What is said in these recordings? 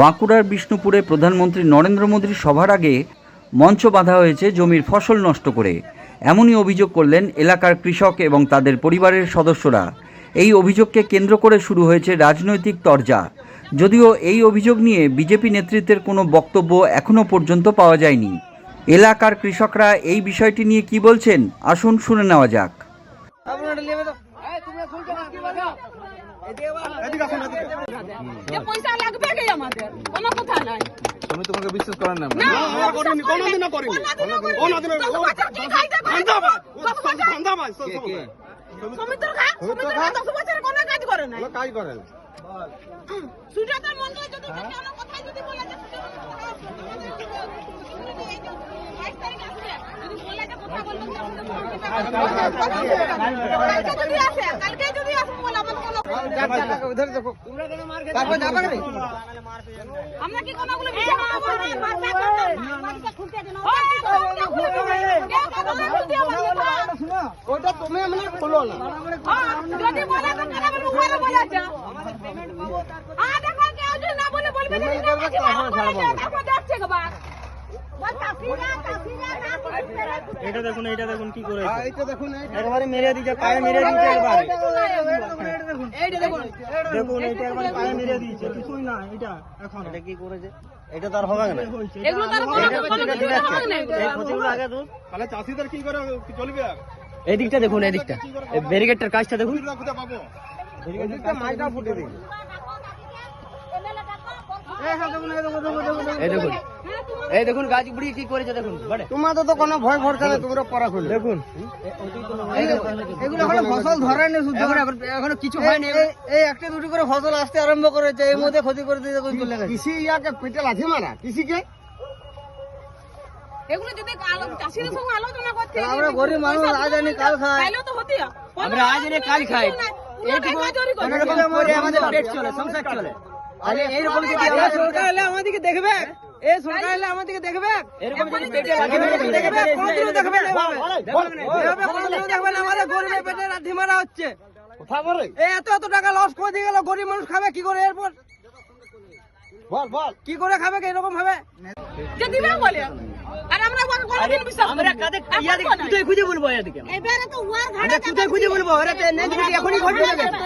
বাঁকুড়ার বিষ্ণুপুরে প্রধানমন্ত্রী নরেন্দ্র মোদীর সভার আগে মঞ্চ বাঁধা হয়েছে জমির ফসল নষ্ট করে। এমনই অভিযোগ করলেন এলাকার কৃষক এবং তাদের পরিবারের সদস্যরা। এই অভিযোগকে কেন্দ্র করে শুরু হয়েছে রাজনৈতিক তরজা। যদিও এই অভিযোগ নিয়ে বিজেপি নেতৃত্বের কোনো বক্তব্য এখনও পর্যন্ত পাওয়া যায়নি। এলাকার কৃষকরা এই বিষয়টি নিয়ে কি বলছেন? আসুন শুনে নেওয়া যাক। পয়সা লাগবে কি আমাদের? কোনো কথা নাই। তুমি তোমাকে বিশ্বাস করেন না। কোনোদিনও করিনি। কোনোদিনও কাজ করে না। যদি যদি বলে যে যদি বলে যে কথা কালকে যদি আসে, কালকে যদি আমার কি কোনোগুলো বিচার করব খুলতে দিন। ওটা তুমি খোলো না। হ্যাঁ, যদি বলে তো কেন বলে? হ্যাঁ, দেখো, কেউ যদি বলে বলবে। এটা দেখুন এটা দেখুন কি করে হ্যাঁ, এইটা দেখুন, একবারে মেরে দিয়েছে পায়ে মেরে দিয়েছে একবারে দেখুন। দেখুন এটা একবারে পায়ে মেরে দিয়েছে কিছুই না এটা এখন। এটা কি করেছে? এটা তো আর হবে না। এগুলো তার হবে না তাহলে চাষিদের কি করে কি চলবে এই দিকটা দেখুন এই দিকটা এই ব্যারিকেডটার কাজটা দেখুন। মাইটা ফুটে দিই এই দেখুন। এই দেখুন গাছ বুড়ি কি করেছে দেখুন তোমাদের তো কোনো ভয় ভরসা নেই তোমরা পড়া খুলে। দেখুন। এগুলো এখনও ফসল ধরেনি শুধু। এখনও কিছু হয়নি। এই একটা দুটি করে ফসল আসতে আরম্ভ করেছে এর মধ্যে ক্ষতি করে দিয়ে চলে গেছে। কৃষি ইয়াকে পেটে লাথি মারা। কৃষিকে? এগুলো যদি চাষিদের সঙ্গে আলোচনা করতে আমরা গরিব মানুষ, আজ আনি কাল খাই। তো হতি আমরা আজ এনে কাল খাই। এইটুকু আমাদের পেট চলে সংসার চলে। আরে এইরকম যদি আমরা সরকার হলে আমাদেরকে দেখবে। এ সরকার হলে আমাদেরকে দেখবে? এরকম যদি পেটে লাথি দেখবে? কোনদিনও দেখবে না এভাবে। কোনদিনও দেখবে না আমাদের গরিবের পেটে লাথি মারা হচ্ছে। কথা বলে? এই এত এত টাকা লস করে দিয়ে গেল গরিব মানুষ খাবে কি করে এরপর? বল বল। কি করে খাবে এরকম ভাবে? যে দিবে বলে। আর আমরা ওকে বিশ্বাস আমরা কাদের এখন ইয়াদের কোথায়? কোথায় খুঁজে বলব এবারে তো আমরা খুঁজে তো নেই ঘর ঢুকে গেছে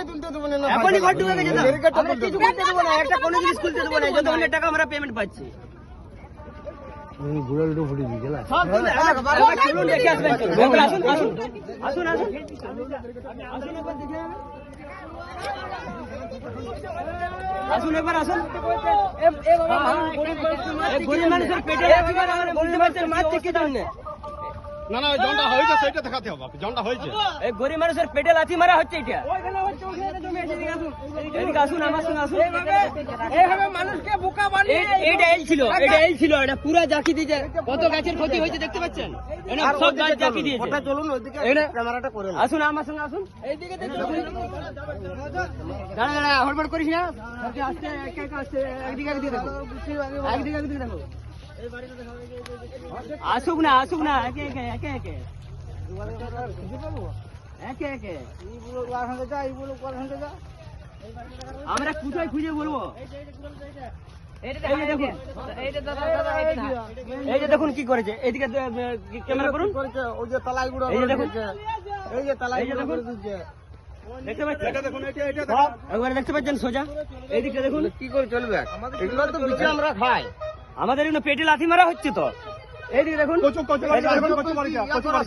এখনই ঘর ঢুকে গেছে কিছু করতে দেবো না। একটা কোনো জিনিস খুলতে দেবো না। যত অনেক টাকা আমরা পেমেন্ট পাচ্ছি। সব কিছু একবার চলুন দেখে আসবেন চলুন। একবার আসুন আসুন আসুন আসুন আসুন একবার দেখে যাবেন। আসুন একবার আসুন এ- এ বাবা, এ গরিব মানুষের পেটে লাথি মারা, আমরা বুঝতে পারছেন মাছ থেকে দাও না না না জনটা হয়েছে সেটা দেখাতে হবে জনটা হয়েছে। এই গরিব মানুষের পেটে লাথি মারা হচ্ছে এটা। এদিকে আসুন আমার সঙ্গে আসুন। এইভাবে মানুষকে বোকা বানিয়ে এইটা এই ছিল এটা এই ছিল এটা পুরা জাকি দিয়েছে কত গাছের ক্ষতি হয়েছে দেখতে পাচ্ছেন? এটা সব গাছ জাকি দিয়েছে। ওটা চলুন ওইদিকে ক্যামেরাটা করে আসুন আমার সঙ্গে আসুন। এইদিকে দেখুন দাঁড়া দাঁড়া হড়বড় করিস না। আস্তে আস্তে এক এক আস্তে একদিকে একদিকে দেখো। একদিকে একদিকে দেখো। আসুক না আসুক না একে একে একে একে। একে একে। আমরা কোথায় খুঁজে বলব? এই যে দেখুন কি করেছে। এইদিকে ক্যামেরা করুন। করেছে, ওই যে তালাইগুলো এই যে দেখুন। এই যে তালাইগুলো দেখুন। দেখতে পাচ্ছেন একবারে দেখতে পাচ্ছেন সোজা। এইদিকে দেখুন। কি করে চলবে? এগুলো তো আমরা খাই। আমাদের এখানে পেটে লাথি মারা হচ্ছে তো। এইদিকে দেখুন।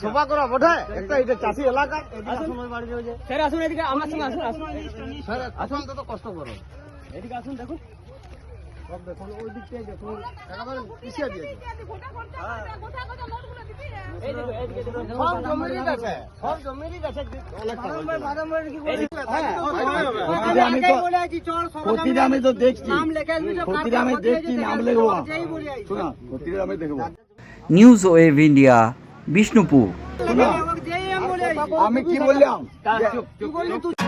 সভা করা বটে। একটা এটা চাষি এলাকা আসুন। স্যার আসুন এদিকে আমার সঙ্গে আসুন আসুন। আসুন তো কষ্ট করো। এদিকে আসুন দেখুন। সব দেখুন ওই দিক থেকে দেখুন একেবারে পিছিয়ে সব জমিরই সব জমিরই আমি তো দেখছি। আমি দেখছি নাম লেখবো শোনা আমি দেখব। নিউজ ওয়েভ ইন্ডিয়া বিষ্ণুপুর আমি কি বললাম? চুপ চুপ